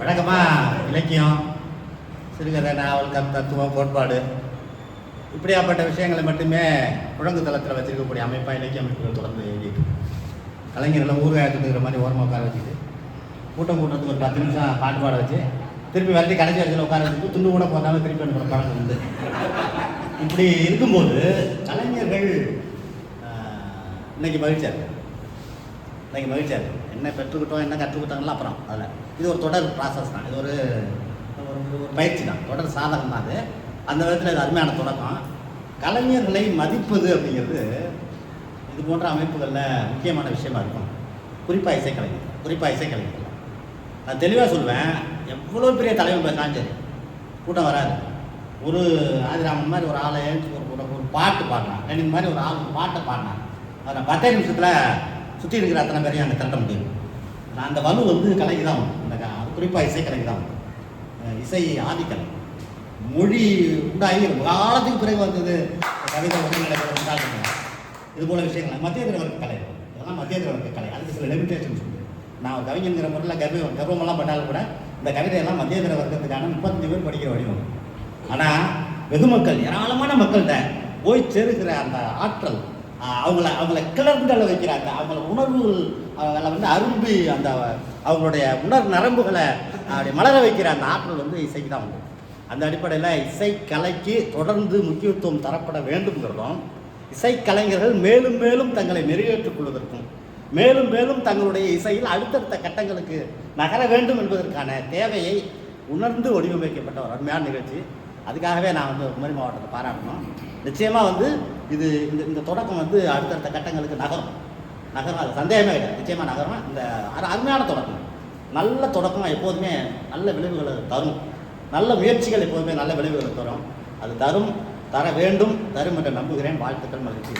வழக்கமாக இலக்கியம். சிறுகதை நாவல் கம் தத்துவம் கோட்பாடு. இப்படியாப்பட்ட விஷயங்களை மட்டுமே குழங்கு தளத்தில் வச்சிருக்கக்கூடிய அமைப்பாக இலக்கிய அமைப்புகள் தொடர்ந்து எழுதிட்டு இருக்கு. கலைஞர்களை ஊர்காயத்துக்குற மாதிரி ஓரமாக உட்கார வச்சுட்டு கூட்டம் கூட்டத்துக்கு ஒரு பத்து நிமிஷம் பாட்டு பாட வச்சு திருப்பி விரட்டி கடைசி இடத்துல உட்கார வச்சுட்டு துண்டு கூட போட்டாலும் திருப்பி அனுப்புகிற பழக்கம் உண்டு இப்படி இருக்கும்போது கலைஞர்கள் இன்னைக்கு மகிழ்ச்சியாக இருக்கு. இன்னைக்கு மகிழ்ச்சியாக இருக்கும் என்ன பெற்றுக்கிட்டோம் என்ன கற்றுக்கிட்டோம்லாம் அப்புறம் அதில். இது ஒரு தொடர் ப்ராசஸ் தான். இது ஒரு ஒரு பயிற்சி தான். தொடர் சாதகம் தான் அது. அந்த விதத்தில் இது அருமையான தொடக்கம். கலைஞர்களை மதிப்பது அப்படிங்கிறது இது போன்ற அமைப்புகளில் முக்கியமான விஷயமா இருக்கும். குறிப்பாக இசைக்கலைஞர். குறிப்பாக இசைக்கலைஞர். நான் தெளிவாக சொல்லுவேன் எவ்வளோ பெரிய தலைவன் பேசினாலும் சரி கூட்டம் வராது. ஒரு ஆதிராமன் மாதிரி ஒரு ஆளை ஒரு ஒரு பாட்டு பாடினான் ரெண்டு மாதிரி ஒரு ஆள் ஒரு பாட்டை பாடினான் அதில் பத்தே நிமிஷத்தில் சுற்றி இருக்கிற அத்தனை பேரையும் அங்கே திரட்ட முடியும். அந்த வலு வந்து கலைக்கு தான் அந்த இந்த க- குறிப்பாக இசைக்கலைக்கு தான் இசை ஆதிக்கலை மொழி உண்டாகி காலத்துக்கு பிறகு வந்தது கவிதை உடல்நடை இது போல விஷயங்கள். மத்திய வர்க்க கலை. இதெல்லாம் மத்திய வர்க்க கலை. அதுக்கு சில லிமிடேஷன்ஸ் உண்டு. நான் ஒரு கவிஞங்கிற முறையில் கர்வம் கர்வமெல்லாம் பண்ணாலும் கூட இந்த கவிதையெல்லாம் மத்திய வர்க்கத்துக்கான முப்பத்தஞ்சு பேர் படிக்கிற வடிவம். ஆனால் வெகுமக்கள் ஏராளமான மக்கள்கிட்ட போய் சேருகிற அந்த ஆற்றல் அவங்கள அவங்கள கிளர்ந்தள வைக்கிறாங்க அவங்கள உணர்வுகள் அவங்கள வந்து அரும்பி அந்த அவங்களுடைய உணர் நரம்புகளை அப்படி மலர வைக்கிற அந்த ஆற்றல் வந்து இசைக்கு தான் உண்டு. அந்த அடிப்படையில் இசை கலைக்கு தொடர்ந்து முக்கியத்துவம் தரப்பட வேண்டும்ங்கிறதும் இசைக்கலைஞர்கள் மேலும் மேலும் தங்களை நிறைவேற்றிக் கொள்வதற்கும் மேலும் மேலும் தங்களுடைய இசையில் அடுத்தடுத்த கட்டங்களுக்கு நகர வேண்டும் என்பதற்கான தேவையை உணர்ந்து வடிவமைக்கப்பட்ட ஒரு அருமையான நிகழ்ச்சி. அதுக்காகவே நான் வந்து குமரி மாவட்டத்தை பாராட்டணும். நிச்சயமாக வந்து இது இந்த இந்த தொடக்கம் வந்து அடுத்தடுத்த கட்டங்களுக்கு நகரும். நகரும் அது சந்தேகமே கிடையாது. நிச்சயமாக நகரும். இந்த அரு- அருமையான தொடக்கம். நல்ல தொடக்கம் எப்போதுமே நல்ல விளைவுகளை தரும். நல்ல முயற்சிகள் எப்போதுமே நல்ல விளைவுகளை தரும். அது தரும் தர வேண்டும் தரும் என்று நம்புகிறேன். வாழ்த்துக்கள் மகிழ்ச்சி